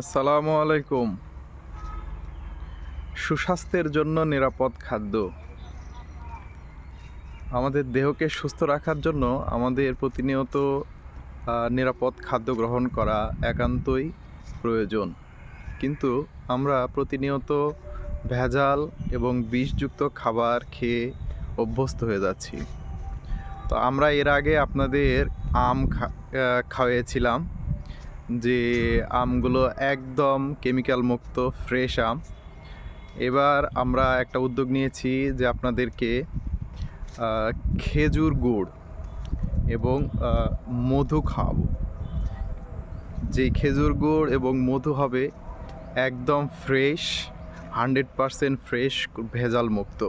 আসসালামু আলাইকুম। সুস্বাস্থ্যের জন্য নিরাপদ খাদ্য। আমাদের দেহকে সুস্থ রাখার জন্য আমাদের প্রতিনিয়ত নিরাপদ খাদ্য গ্রহণ করা একান্তই প্রয়োজন। কিন্তু আমরা প্রতিনিয়ত ভেজাল এবং বিষযুক্ত খাবার খেয়ে অভ্যস্ত হয়ে যাচ্ছি। তো আমরা এর আগে আপনাদের আম খাওয়িয়েছিলাম যে আমগুলো একদম কেমিক্যাল মুক্ত ফ্রেশ আম। এবার আমরা একটা উদ্যোগ নিয়েছি যে আপনাদেরকে খেজুর গুড় এবং মধু খাওয়াবো। যেই খেজুর গুড় এবং মধু হবে একদম ফ্রেশ হান্ড্রেড পারসেন্ট ফ্রেশ ভেজাল মুক্ত।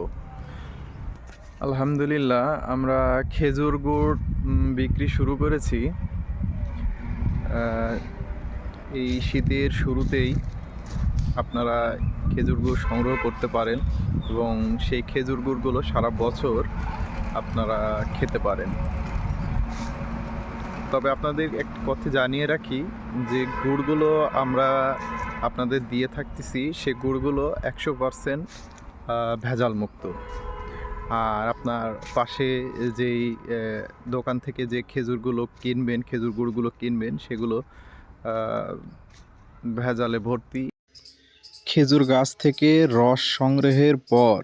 আলহামদুলিল্লাহ, আমরা খেজুর গুড় বিক্রি শুরু করেছি। এই শীতের শুরুতেই আপনারা খেজুর গুড় সংগ্রহ করতে পারেন এবং সেই খেজুর গুড়গুলো সারা বছর আপনারা খেতে পারেন। তবে আপনাদের একটি কথা জানিয়ে রাখি যে গুড়গুলো আমরা আপনাদের দিয়ে থাকতেছি, সে গুড়গুলো একশো পারসেন্ট ভেজাল মুক্ত আর আপনার পাশে যেই দোকান থেকে যে খেজুরগুলো কিনবেন খেজুর গুড়গুলো কিনবেন, সেগুলো ভেজালে ভর্তি। খেজুর গাছ থেকে রস সংগ্রহের পর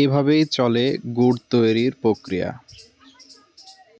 এইভাবেই চলে গুড় তৈরির প্রক্রিয়া।